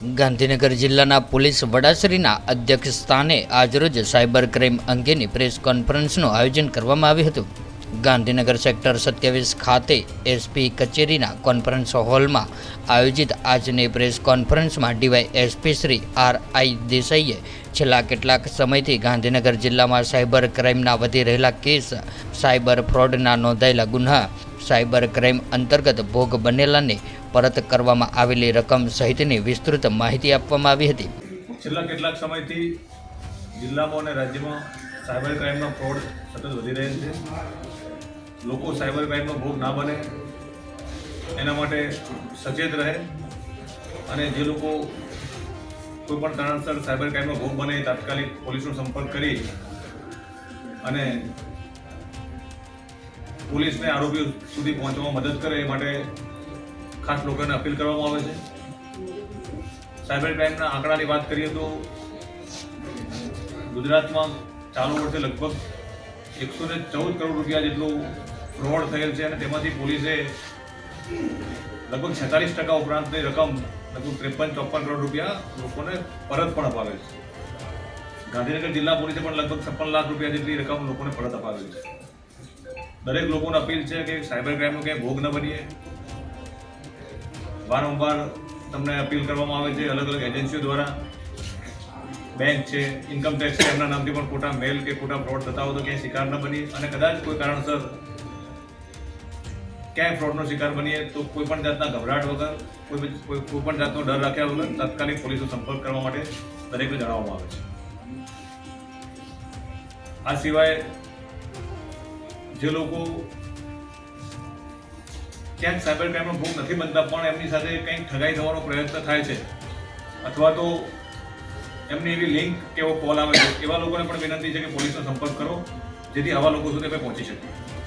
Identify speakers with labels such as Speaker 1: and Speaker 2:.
Speaker 1: ગાંધીનગર જિલ્લાના પોલીસ વડાશ્રીના અધ્યક્ષ સ્થાને આજરોજ સાયબર ક્રાઇમ અંગેની પ્રેસ કોન્ફરન્સનું આયોજન કરવામાં આવ્યું હતું. ગાંધીનગર સેક્ટર સત્યાવીસ ખાતે એસપી કચેરીના કોન્ફરન્સ હોલમાં આયોજિત આજની પ્રેસ કોન્ફરન્સમાં DY SP Shri R I દેસાઈએ છેલ્લા કેટલાક સમયથી ગાંધીનગર જિલ્લામાં સાયબર ક્રાઇમના વધી રહેલા કેસ, સાયબર ફ્રોડના નોંધાયેલા ગુન્હા, સાયબર ક્રાઇમ અંતર્ગત ભોગ બનેલાને પરત કરવામાં આવેલી રકમ સહિતની વિસ્તૃત માહિતી આપવામાં આવી હતી.
Speaker 2: છેલ્લા કેટલાક સમયથી જિલ્લામાં અને રાજ્યમાં સાયબર ક્રાઇમનો ફ્રોડ સતત વધી રહેલ છે. લોકો સાયબર ક્રાઇમનો ભોગ ના બને. એના માટે સચેત રહે અને જે લોકો કોઈ પણ કારણસર સાયબર ક્રાઇમનો ભોગ બને તાત્કાલિક પોલીસનો સંપર્ક કરી અને પોલીસને આરોપીઓ સુધી પહોંચવામાં મદદ કરે એ માટે ખાસ લોકોને અપીલ કરવામાં આવે છે. સાયબર ક્રાઇમના આંકડાની વાત કરીએ તો ગુજરાતમાં ચાલુ વર્ષે લગભગ એકસો ને ચૌદ કરોડ રૂપિયા જેટલું ફ્રોડ થયેલ છે અને તેમાંથી પોલીસે લગભગ છેતાલીસ ટકા ઉપરાંતની રકમ લગભગ ત્રેપન ચોપન કરોડ રૂપિયા લોકોને પરત પણ અપાવે છે. ગાંધીનગર જિલ્લા પોલીસે પણ લગભગ છપ્પન લાખ રૂપિયા જેટલી રકમ લોકોને પરત અપાવે છે. દરેક લોકોને અપીલ છે કે સાયબર ક્રાઇમનો ક્યાંય ભોગ ન બનીએ. વારંવાર તમને અપીલ કરવામાં આવે છે અલગ અલગ એજન્સીઓ દ્વારા. બેંક છે ઇન્કમ ટેક્સ છે, એમના નામથી પણ ખોટા મેલ કે ખોટા ફ્રોડ થતા હોય તો ક્યાંય શિકાર ન બની અને કદાચ કોઈ કારણસર ક્યાંય ફ્રોડનો શિકાર બનીએ તો કોઈ પણ જાતના ગભરાટ વગર કોઈ કોઈ પણ જાતનો ડર રાખ્યા વગર તાત્કાલિક પોલીસનો સંપર્ક કરવા માટે દરેકને જણાવવામાં આવે છે. આ સિવાય જે લોકો ક્યાંક સાયબર ક્રાઇમનો ભોગ નથી બનતા, પણ એમની સાથે કંઈક ઠગાઈ થવાનો પ્રયત્ન થાય છે, અથવા તો એમની એવી લિંક કે એવો કોલ આવે છે, એવા લોકોને પણ વિનંતી છે કે પોલીસનો સંપર્ક કરો, જેથી આવા લોકો સુધી અમે પહોંચી શકીએ.